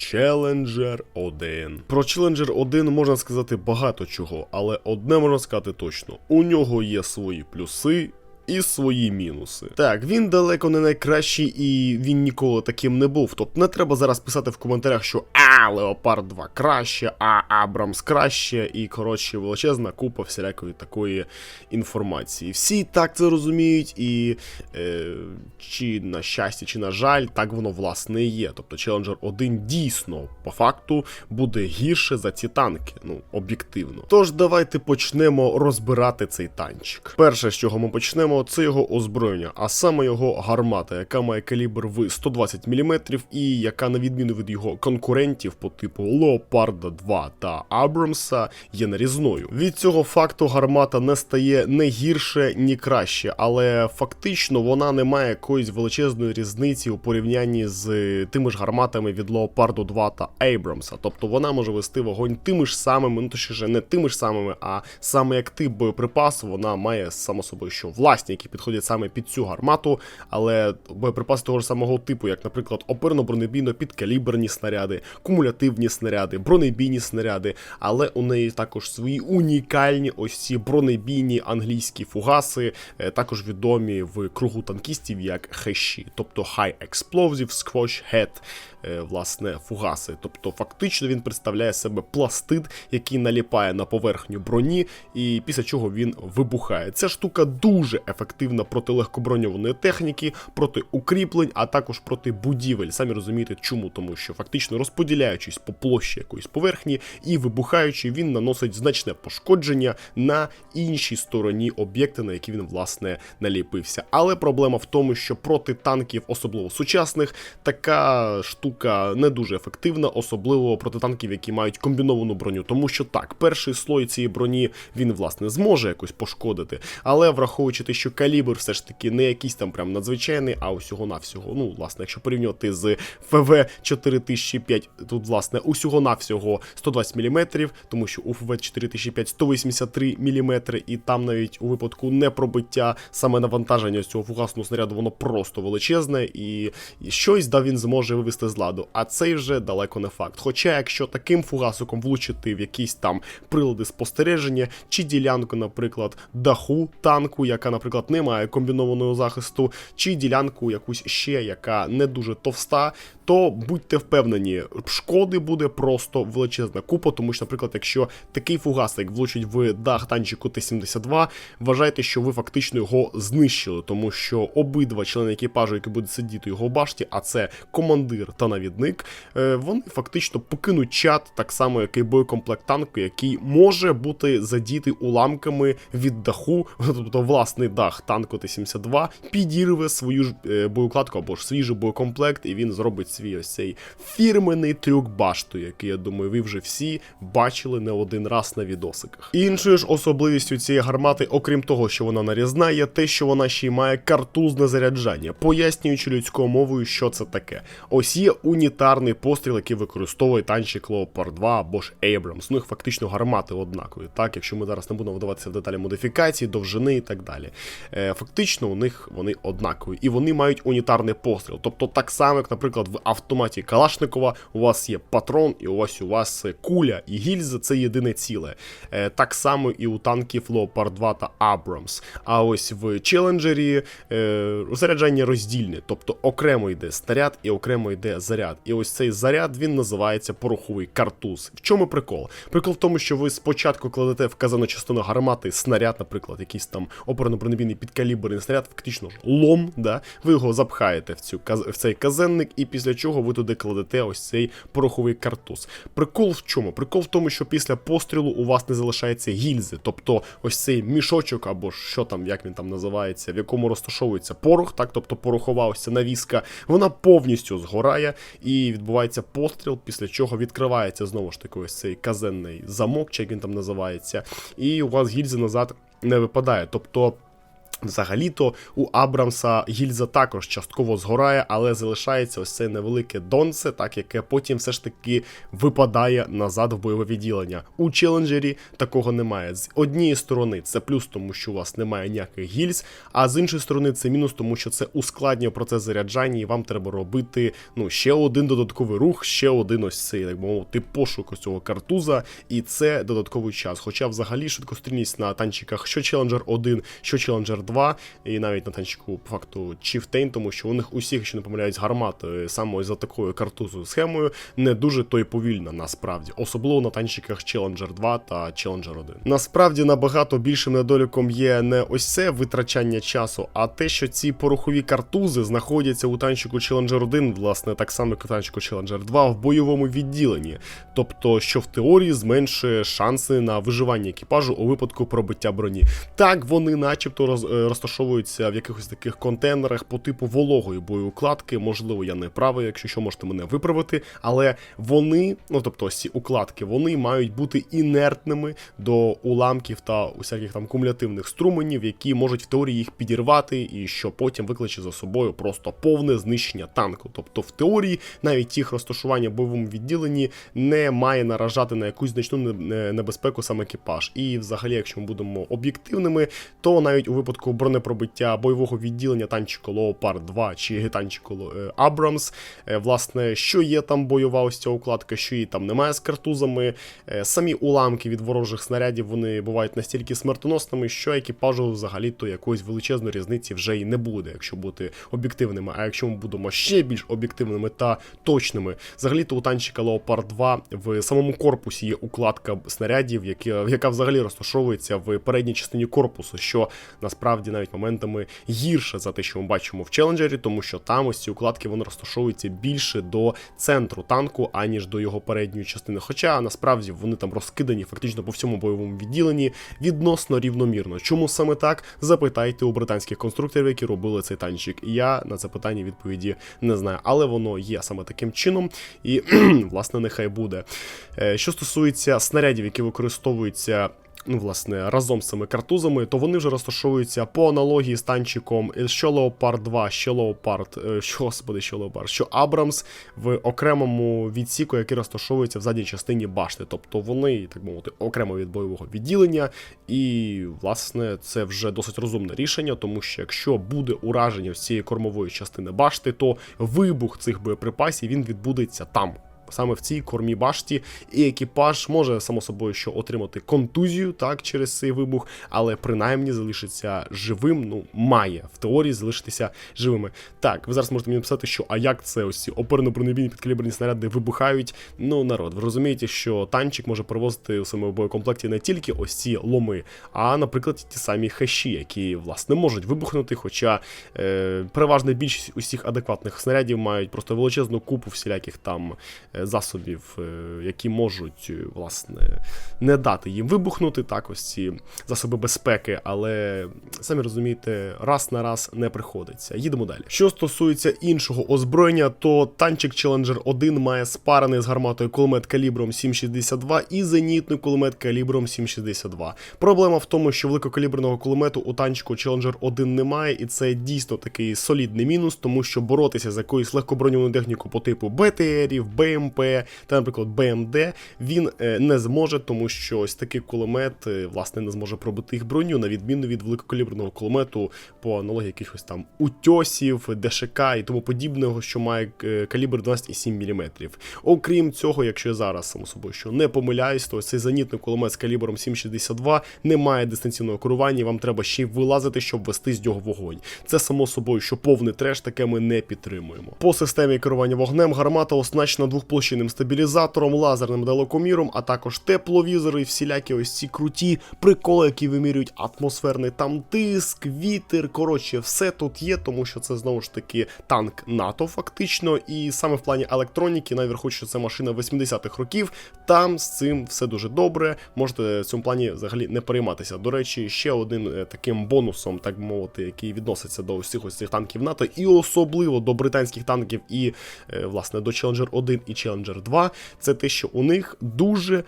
Challenger 1. Про Челенджер 1 можна сказати багато чого, але одне можна сказати точно: у нього є свої плюси. І свої мінуси. Так, він далеко не найкращий і він ніколи таким не був. Тобто не треба зараз писати в коментарях, що а, Леопард 2 краще, а Абрамс краще, і коротше величезна купа всілякої такої інформації. Всі так це розуміють, і е, чи на щастя, чи на жаль, так воно власне є. Тобто Challenger 1 дійсно по факту буде гірше за ці танки, ну об'єктивно. Тож давайте почнемо розбирати цей танчик. Перше, з чого ми почнемо, це його озброєння, а саме його гармата, яка має калібр в 120 мм і яка, на відміну від його конкурентів по типу Леопарда 2 та Абрамса, є нарізною. Від цього факту гармата не стає не гірше, ні краще, але фактично вона не має якоїсь величезної різниці у порівнянні з тими ж гарматами від Леопарду 2 та Абрамса. Тобто вона може вести вогонь тими ж самими, ну точніше, не тими ж самими, а саме як тип боєприпасу, вона має само собою, що власні, які підходять саме під цю гармату, але боєприпаси того ж самого типу, як, наприклад, оперно-бронебійно підкаліберні снаряди, кумулятивні снаряди, бронебійні снаряди, але у неї також свої унікальні ось ці бронебійні англійські фугаси, е, також відомі в кругу танкістів як хеші, тобто High Explosive Squash Head, власне, фугаси. Тобто, фактично він представляє себе пластид, який наліпає на поверхню броні, і після чого він вибухає. Ця штука дуже ефективна проти легкоброньованої техніки, проти укріплень, а також проти будівель. Самі розумієте, чому, тому що фактично розподіляючись по площі якоїсь поверхні і вибухаючи, він наносить значне пошкодження на іншій стороні об'єкта, на які він власне наліпився. Але проблема в тому, що проти танків, особливо сучасних, така штука не дуже ефективна, особливо проти танків, які мають комбіновану броню. Тому що так, перший слой цієї броні він власне зможе якось пошкодити, але враховуючи те, що калібр все ж таки не якийсь там прям надзвичайний, а усього навсього. Ну, власне, якщо порівнювати з ФВ 4005, тут власне усього навсього 120 мм, тому що у ФВ 4005 183 мм, і там навіть у випадку непробиття саме навантаження цього фугасного снаряду, воно просто величезне, і щось да він зможе вивести з ладу. А цей вже далеко не факт. Хоча, якщо таким фугасиком влучити в якісь там прилади спостереження чи ділянку, наприклад, даху танку, яка, наприклад, не має комбінованого захисту, чи ділянку якусь ще, яка не дуже товста, то будьте впевнені, шкоди буде просто величезна купа, тому що, наприклад, якщо такий фугасик влучить в дах танчику Т-72, вважайте, що ви фактично його знищили, тому що обидва члени екіпажу, які будуть сидіти його башті, а це командир та навідник, е, вони фактично покинуть чат, так само, як і боєкомплект танку, який може бути задітий уламками від даху, тобто власний дах танку Т-72 підірве свою ж е, боєкладку або ж свій же боєкомплект, і він зробить свій ось цей фірменний трюк башту, який, я думаю, ви вже всі бачили не один раз на відосиках. Іншою ж особливістю цієї гармати, окрім того, що вона нарізна, є те, що вона ще й має картузне заряджання, пояснюючи людською мовою, що це таке. Ось є унітарний постріл, який використовує танчик Leopard 2 або ж Abrams. Ну їх фактично гармати однакові. Так, якщо ми зараз не будемо вдаватися в деталі модифікації, довжини і так далі. Е, Фактично, у них вони однакові, і вони мають унітарний постріл. Тобто, так само, як, наприклад, в автоматі Калашникова у вас є патрон, і ось у вас куля і гільза це єдине ціле. Е, Так само і у танків Leopard 2 та Abrams. А ось в Челенджері е, заряджання роздільне, тобто окремо йде снаряд і окремо йде заряд. І ось цей заряд він називається пороховий картуз. В чому прикол? Прикол в тому, що ви спочатку кладете в казану частину гармати снаряд, наприклад, якийсь там оперно-бронебійний підкаліберний снаряд, фактично лом, да? ви його запхаєте в, цю, в цей казенник, і після чого ви туди кладете ось цей пороховий картуз. Прикол в чому? Прикол в тому, що після пострілу у вас не залишається гільзи, тобто ось цей мішочок, або що там, як він там називається, в якому розташовується порох, так, тобто порохова ось ця навіска, вона повністю згорає і відбувається постріл, після чого відкривається знову ж таки ось цей казенний замок, чи як він там називається, і у вас гільзи назад не випадає. Тобто. Взагалі-то у Абрамса гільза також частково згорає, але залишається ось це невелике донце, так яке потім все ж таки випадає назад в бойове відділення. У челенджері такого немає. З однієї сторони це плюс, тому що у вас немає ніяких гільз, а з іншої сторони це мінус, тому що це ускладнює процес заряджання, і вам треба робити ну ще один додатковий рух, ще один ось цей, так мовити, пошук ось цього картуза, і це додатковий час. Хоча взагалі швидкострільність на танчиках, що Challenger 1, що Challenger 2, і навіть на танчику по факту Chieftain, тому що у них усіх, якщо не помиляюсь, гармат е, саме за такою картузою схемою не дуже то й повільна насправді, особливо на танчиках Challenger 2 та Challenger 1. Насправді набагато більшим недоліком є не ось це витрачання часу, а те, що ці порохові картузи знаходяться у танчику Challenger 1, власне, так само як у танчику Challenger 2 в бойовому відділенні. Тобто, що в теорії зменшує шанси на виживання екіпажу у випадку пробиття броні. Так, вони начебто роз, е, розташовуються в якихось таких контейнерах по типу вологої боєукладки. Можливо, я не правий, якщо що можете мене виправити, але вони, ну тобто ось ці укладки, вони мають бути інертними до уламків та усяких там кумулятивних струменів, які можуть в теорії їх підірвати, і що потім викличе за собою просто повне знищення танку. Тобто, в теорії навіть їх розташування в бойовому відділенні не має наражати на якусь значну не- не- небезпеку сам екіпаж. І взагалі, якщо ми будемо об'єктивними, то навіть у випадку бронепробиття бойового відділення танчику Leopard 2 чи танчику е, Abrams, е, власне, що є там бойова ось ця укладка, що її там немає з картузами. е, Самі уламки від ворожих снарядів вони бувають настільки смертоносними, що екіпажу взагалі-то якоїсь величезної різниці вже й не буде, якщо бути об'єктивними. А якщо ми будемо ще більш об'єктивними та точними, взагалі-то у танчика Leopard 2 в самому корпусі є укладка снарядів, яка взагалі розташовується в передній частині корпусу, що насправді навіть моментами гірше за те, що ми бачимо в челенджері, тому що там ось ці укладки вони розташовуються більше до центру танку, аніж до його передньої частини. Хоча насправді вони там розкидані фактично по всьому бойовому відділенні відносно рівномірно. Чому саме так? Запитайте у британських конструкторів, які робили цей танчик. Я на це питання відповіді не знаю, але воно є саме таким чином, і власне нехай буде. Е, Що стосується снарядів, які використовуються. Ну, власне, разом з цими картузами, то вони вже розташовуються по аналогії з танчиком, е, що Leopard 2, що Leopard, е, що, господи, що Leopard, що Abrams в окремому відсіку, який розташовується в задній частині башти. Тобто вони, так мовити, окремо від бойового відділення. І, власне, це вже досить розумне рішення, тому що якщо буде ураження всієї кормової частини башти, то вибух цих боєприпасів він відбудеться там саме в цій кормі башті, і екіпаж може само собою що отримати контузію так через цей вибух, але принаймні залишиться живим. Ну має в теорії залишитися живими. Так, ви зараз можете мені написати, що а як це ось ці оперно-бронебійні підкаліберні снаряди вибухають. Ну, народ, ви розумієте, що танчик може привозити у своєму боєкомплекті не тільки ось ці ломи, а, наприклад, ті самі хеші, які власне можуть вибухнути. Хоча е, переважна більшість усіх адекватних снарядів мають просто величезну купу всіляких там е, засобів, е, які можуть е, власне не дати їм вибухнути. Так, ось ці засоби безпеки, але самі розумієте, раз на раз не приходиться. Їдемо далі. Що стосується іншого озброєння, то танчик Challenger 1 має спарений з гарматою кулемет калібром 7,62 і зенітний кулемет калібром 7,62. Проблема в тому, що великокаліберного кулемету у танчику Challenger 1 немає, і це дійсно такий солідний мінус, тому що боротися з якоюсь легкоброньованою технікою по типу БТРів, БМП та, наприклад, БМД він е, не зможе, тому що ось такий кулемет е, власне не зможе пробити їх броню, на відміну від великокаліберного кулемету по аналогії якихось там утьосів, ДШК і тому подібного, що має е, калібр 12,7 мм. Окрім цього, якщо я зараз само собою що не помиляюсь, то цей зенітний кулемет з калібром 7,62 не має дистанційного керування, і вам треба ще й вилазити, щоб вести з нього вогонь. Це само собою, що повний треш, таке ми не підтримуємо. По системі керування вогнем гармата оснащена двохплощинним стабілізатором, лазерним далекоміром, а також тепловізори всілякі ось ці круті приколи, які вимірюють атмосферний там тиск, вітер. Коротше, все тут є, тому що це знову ж таки танк НАТО, фактично. І саме в плані електроніки, наверху, що це машина 80-х років, там з цим все дуже добре. Можете в цьому плані взагалі не перейматися. До речі, ще один е, таким бонусом, так би мовити, який відноситься до усіх ось цих танків НАТО, і особливо до британських танків, і е, власне до Challenger 1 і Challenger 2, це те, що у них дуже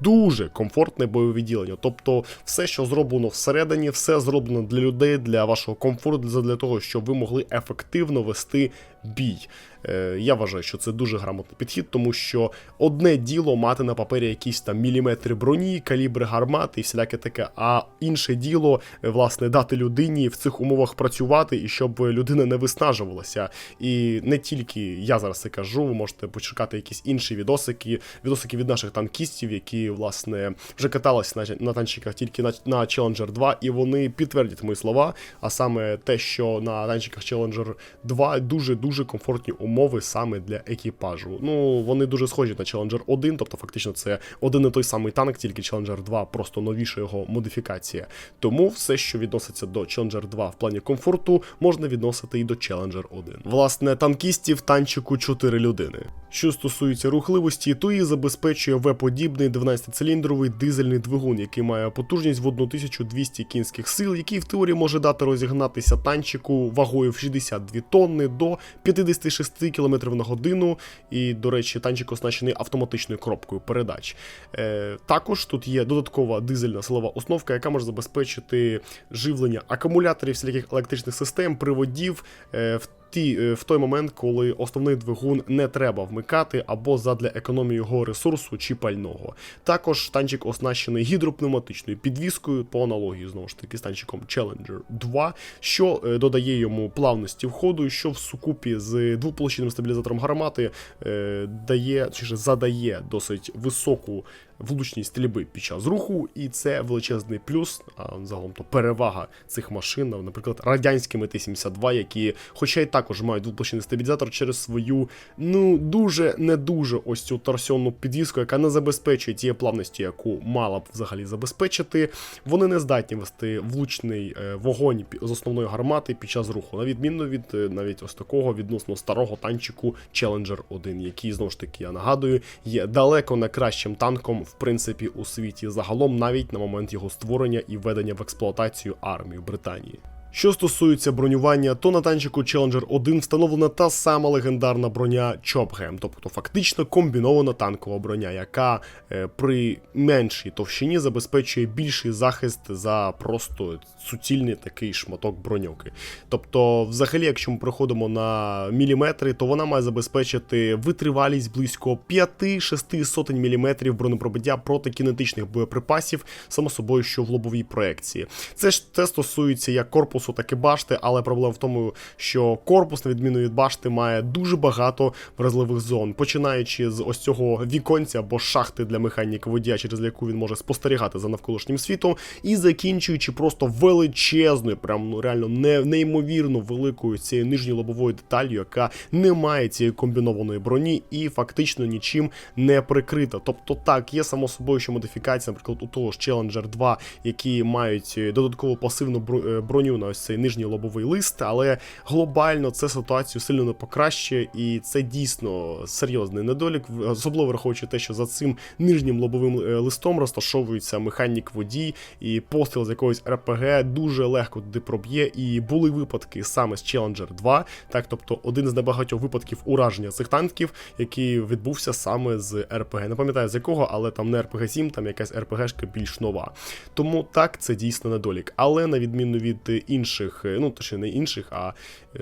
дуже комфортне бойове відділення. Тобто, все, що зроблено всередині, все зроблено для людей, для вашого комфорту, для того, щоб ви могли ефективно вести бій. Е, Я вважаю, що це дуже грамотний підхід, тому що одне діло мати на папері якісь там міліметри броні, калібри гармати і всіляке таке, а інше діло, е, власне, дати людині в цих умовах працювати і щоб людина не виснажувалася. І не тільки я зараз це кажу, ви можете почекати якісь інші відосики, відосики від наших танкістів, які, власне, вже каталися на, на танчиках тільки на, на Challenger 2, і вони підтвердять мої слова, а саме те, що на танчиках Challenger 2 дуже-дуже комфортні умови саме для екіпажу. Ну, вони дуже схожі на Challenger 1, тобто фактично це один і той самий танк, тільки Challenger 2, просто новіша його модифікація. Тому все, що відноситься до Challenger 2 в плані комфорту, можна відносити і до Challenger 1. Власне, танкістів танчику 4 людини. Що стосується рухливості, то її забезпечує В-подібний 12-циліндровий дизельний двигун, який має потужність в 1200 кінських сил, який в теорії може дати розігнатися танчику вагою в 62 тонни до 56 км на годину. І, до речі, танчик оснащений автоматичною коробкою передач. Е, також тут є додаткова дизельна силова основка, яка може забезпечити живлення акумуляторів всіляких електричних систем, приводів. Е, ті, е, в той момент, коли основний двигун не треба вмикати або задля економії його ресурсу чи пального. Також танчик оснащений гідропневматичною підвіскою по аналогії знову ж таки з танчиком Challenger 2, що е, додає йому плавності входу, що в сукупі з двополощинним стабілізатором гармати е, дає чи ж задає досить високу влучність стрільби під час руху, і це величезний плюс, а загалом то перевага цих машин, наприклад, радянськими Т-72, які, хоча й також мають двоплощинний стабілізатор через свою, ну дуже не дуже ось цю торсіонну підвіску, яка не забезпечує тієї плавності, яку мала б взагалі забезпечити. Вони не здатні вести влучний е, вогонь з основної гармати під час руху, на відміну від е, навіть ось такого відносно старого танчику Challenger 1, який знову ж таки я нагадую, є далеко не кращим танком, в принципі, у світі загалом, навіть на момент його створення і введення в експлуатацію армії Британії. Що стосується бронювання, то на танчику Challenger 1 встановлена та сама легендарна броня Chopgem, тобто фактично комбінована танкова броня, яка е, при меншій товщині забезпечує більший захист за просто суцільний такий шматок броньовки. Тобто, взагалі, якщо ми проходимо на міліметри, то вона має забезпечити витривалість близько 5-6 сотень міліметрів бронепробиття проти кінетичних боєприпасів, само собою, що в лобовій проекції. Це ж це стосується як корпусу, так і башти, але проблема в тому, що корпус, на відміну від башти, має дуже багато вразливих зон, починаючи з ось цього віконця або шахти для механіка водія, через яку він може спостерігати за навколишнім світом, і закінчуючи просто величезною, прям ну реально не, неймовірно великою цією нижньою лобовою деталью, яка не має цієї комбінованої броні і фактично нічим не прикрита. Тобто, так, є само собою, що модифікація, наприклад, у того ж Challenger 2, які мають е, додаткову пасивну е, броню на ось цей нижній лобовий лист, але глобально це ситуацію сильно не покращує, і це дійсно серйозний недолік, особливо враховуючи те, що за цим нижнім лобовим е, листом розташовується механік водій, і постріл з якогось РПГ дуже легко туди проб'є. І були випадки саме з Challenger 2, так, тобто один з небагатьох випадків ураження цих танків, який відбувся саме з РПГ. Не пам'ятаю з якого, але там не РПГ 7, там якась РПГшка більш нова. Тому так, це дійсно недолік. Але на відміну від е, інших, е, ну точніше не інших, а е,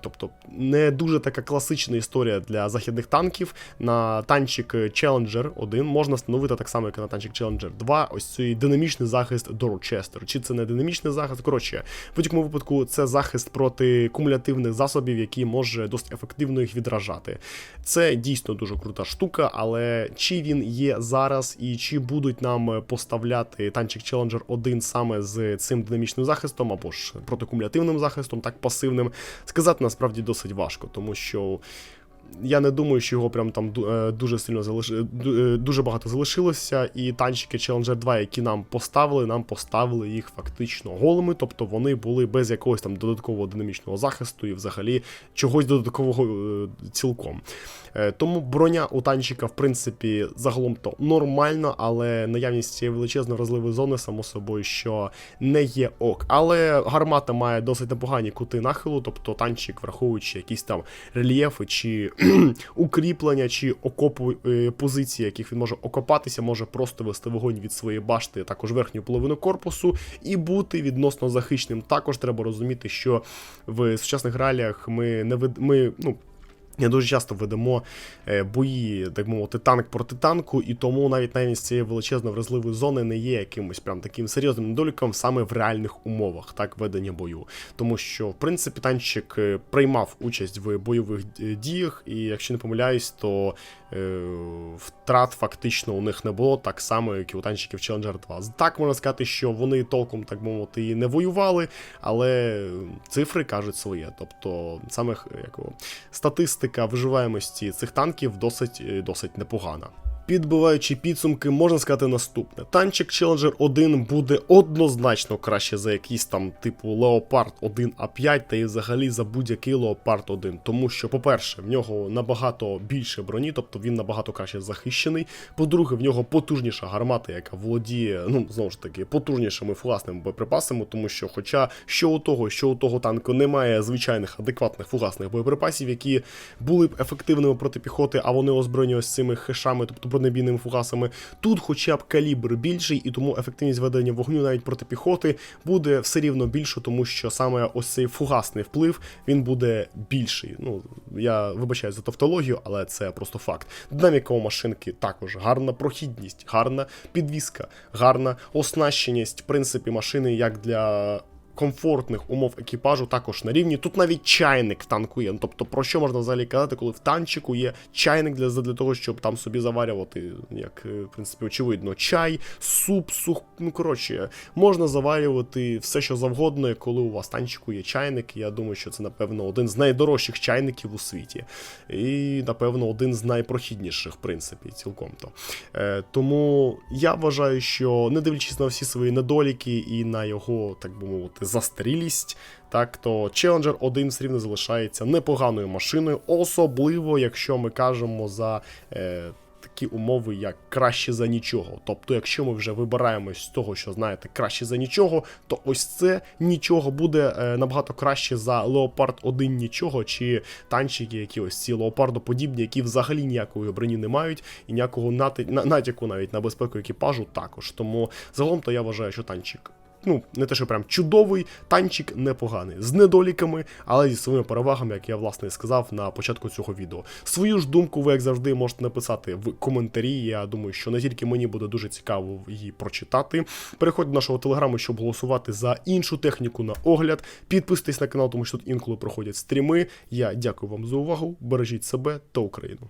тобто не дуже така класична історія для західних танків. На танчик Challenger 1 можна встановити так само, як на танчик Challenger 2, ось цей динамічний захист Dorchester. Чи це не динамічний захист? Коротше, в будь-якому випадку це захист проти кумулятивних засобів, які може досить ефективно їх відражати. Це дійсно дуже крута штука, але чи він є зараз і чи будуть нам поставляти танчик Challenger 1 саме з цим динамічним захистом або ж протикумулятивним захистом, так пасивним, сказати насправді досить важко, тому що. Я не думаю, що його прям там е, дуже сильно залиш... е, дуже багато залишилося, і танчики Challenger 2, які нам поставили, нам поставили їх фактично голими, тобто вони були без якогось там додаткового динамічного захисту і взагалі чогось додаткового е, цілком. Е, Тому броня у танчика, в принципі, загалом то нормально, але наявність цієї величезної вразливої зони, само собою, що не є ок. Але гармата має досить непогані кути нахилу, тобто танчик, враховуючи якісь там рельєфи чи укріплення, чи окопу е, позиції, яких він може окопатися, може просто вести вогонь від своєї башти, також верхню половину корпусу, і бути відносно захищеним. Також треба розуміти, що в сучасних реаліях ми не вид... ми, ну. Дуже часто ведемо е, бої, так мовити, танк проти танку, і тому навіть наявність цієї величезної вразливої зони не є якимось прям таким серйозним недоліком саме в реальних умовах так ведення бою. Тому що, в принципі, танчик е, приймав участь в бойових е, діях, і якщо не помиляюсь, то е, втрат фактично у них не було, так само, як і у танчиків Challenger 2. Так можна сказати, що вони толком, так мовити, і не воювали, але цифри кажуть своє. Тобто, саме як його, статистика виживаємості цих танків досить, е, досить непогана. Підбиваючи підсумки, можна сказати наступне: танчик Challenger 1 буде однозначно краще за якийсь там типу Leopard 1А5 та і взагалі за будь-який Leopard 1. Тому що, по-перше, в нього набагато більше броні, тобто він набагато краще захищений. По-друге, в нього потужніша гармата, яка володіє, ну знову ж таки, потужнішими фугасними боєприпасами, тому що, хоча що у того, що у того танку немає звичайних адекватних фугасних боєприпасів, які були б ефективними проти піхоти, а вони озброєні ось цими хешами, тобто бронебійними фугасами. Тут хоча б калібр більший, і тому ефективність ведення вогню навіть проти піхоти буде все рівно більше, тому що саме ось цей фугасний вплив він буде більший. Ну я вибачаю за тавтологію, але це просто факт. Динаміка у машинки також гарна прохідність, гарна підвіска, гарна оснащеність, в принципі, машини як для. Комфортних умов екіпажу також на рівні. Тут навіть чайник танкує. Ну, Тобто, про що можна взагалі казати, коли в танчику є чайник для, для того, щоб там собі заварювати, як е, в принципі, очевидно, чай, суп, сух. Ну коротше, можна заварювати все, що завгодно, коли у вас танчику є чайник. Я думаю, що це, напевно, один з найдорожчих чайників у світі. І, напевно, один з найпрохідніших, в принципі, цілком то. Е, тому я вважаю, що не дивлячись на всі свої недоліки і на його, так би мовити, застарілість, так то Challenger 1 все рівно залишається непоганою машиною, особливо якщо ми кажемо за. Е, Такі умови, як краще за нічого. Тобто, якщо ми вже вибираємо з того, що знаєте, краще за нічого, то ось це нічого буде е, набагато краще за Leopard 1 нічого, чи танчики, які ось ці леопардоподібні, які взагалі ніякої броні не мають, і ніякого натяку навіть на безпеку екіпажу також. Тому загалом то я вважаю, що танчик. Ну, не те, що прям чудовий, танчик непоганий, з недоліками, але зі своїми перевагами, як я власне сказав на початку цього відео. Свою ж думку ви, як завжди, можете написати в коментарі. Я думаю, що не тільки мені буде дуже цікаво її прочитати. Переходьте до нашого телеграму, щоб голосувати за іншу техніку на огляд. Підписуйтесь на канал, тому що тут інколи проходять стріми. Я дякую вам за увагу. Бережіть себе та Україну.